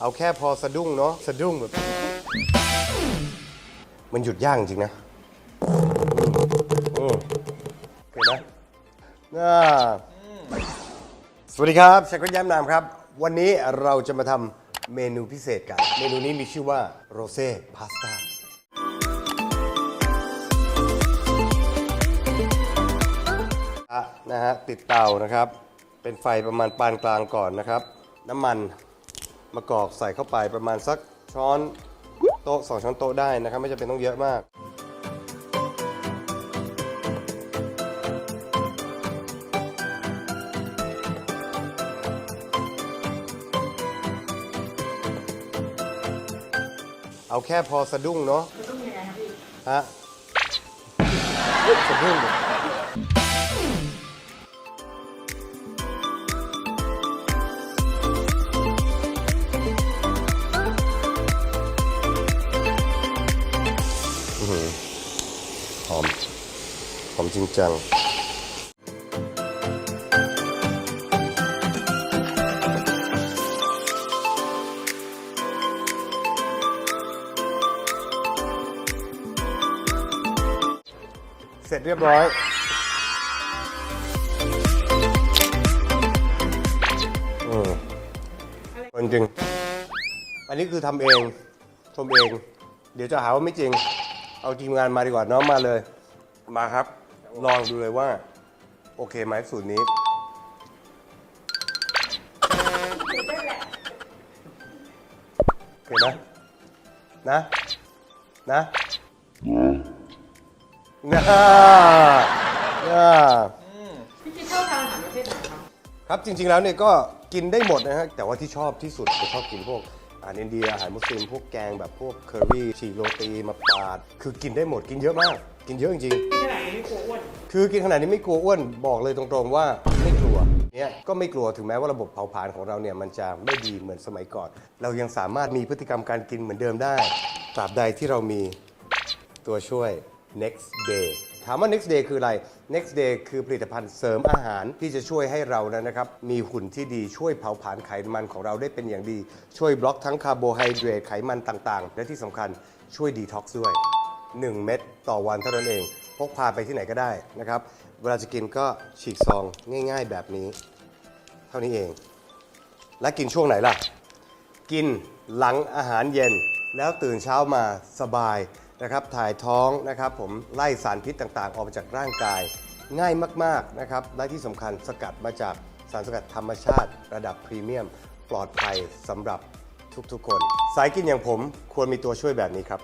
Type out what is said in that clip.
เอาแค่พอสะดุ้งเนาะสะดุ้งแบบ มันหยุดยากจริงนะอืมโอเคนะอ่าสวัสดีครับชักรย้ำนามครับ วันนี้เราจะมาทำเมนูพิเศษกัน เมนูนี้มีชื่อว่าโรเซ่พาสต้าอะนะฮะติดเตานะครับ เป็นไฟประมาณปานกลางก่อนนะครับ น้ำมัน มะกอกใส่เข้าไปประมาณสักช้อนโต๊ะสองช้อนโต๊ะได้นะครับ ไม่จำเป็นต้องเยอะมาก เอาแค่พอสะดุ้งเนาะสะดุ้งยังไงครับพี่ฮะสะดุ้ง หอม หอมจริงจังเสร็จเรียบร้อย อืมจริง อันนี้คือทำเอง ชมเอง เดี๋ยวจะหาว่าไม่จริง เอาทีมงานมาดีกว่าน้องมาเลย มาครับ ลองดูเลยว่า โอเคไหมสูตรนี้ โอเคนะ นะ นะนะนะพี่คิดชอบทานอาหารประเภทไหนคะ ครับจริงๆแล้วเนี่ยก็กินได้หมดนะฮะ แต่ว่าที่ชอบที่สุดจะชอบกินพวก อาหารอินเดียอาหารมุสลิมพวกแกงแบบพวกเคอรี่ฉีกโรตีมาปาด คือกินได้หมดกินเยอะมาก กินเยอะจริงๆที่ขนาดนี้ไม่กลัวอ้วนคือกินขนาดนี้ไม่กลัวอ้วนบอกเลยตรงๆว่าไม่กลัวเนี่ยก็ไม่กลัวถึงแม้ว่าระบบเผาผลาญของเราเนี่ยมันจะไม่ดีเหมือนสมัยก่อน เรายังสามารถมีพฤติกรรมการกินเหมือนเดิมได้ตราบใดที่เรามีตัวช่วย next day ถามว่า next day คืออะไร next day คือผลิตภัณฑ์เสริมอาหารที่จะช่วยให้เรานั้นนะครับ มีหุ่นที่ดีช่วยเผาผลาญไขมันของเราได้เป็นอย่างดี ช่วยบล็อกทั้งคาร์โบไฮเดรตไขมันต่างๆ และที่สำคัญช่วยดีท็อกซ์ด้วย 1 เม็ดต่อวันเท่านั้นเอง พกพาไปที่ไหนก็ได้นะครับ เวลาจะกินก็ฉีกซองง่าย ๆ แบบนี้ เท่านี้เอง และกินช่วงไหนล่ะ กินหลังอาหารเย็นแล้วตื่นเช้ามาสบาย นะครับถ่ายท้องนะครับผมไล่สารพิษต่างๆ ออกมาจากร่างกาย ง่ายมากๆนะครับและที่สำคัญสกัดมาจากสารสกัดธรรมชาติ ระดับพรีเมียม ปลอดภัยสำหรับทุกๆคน สายกินอย่างผมควรมีตัวช่วยแบบนี้ครับ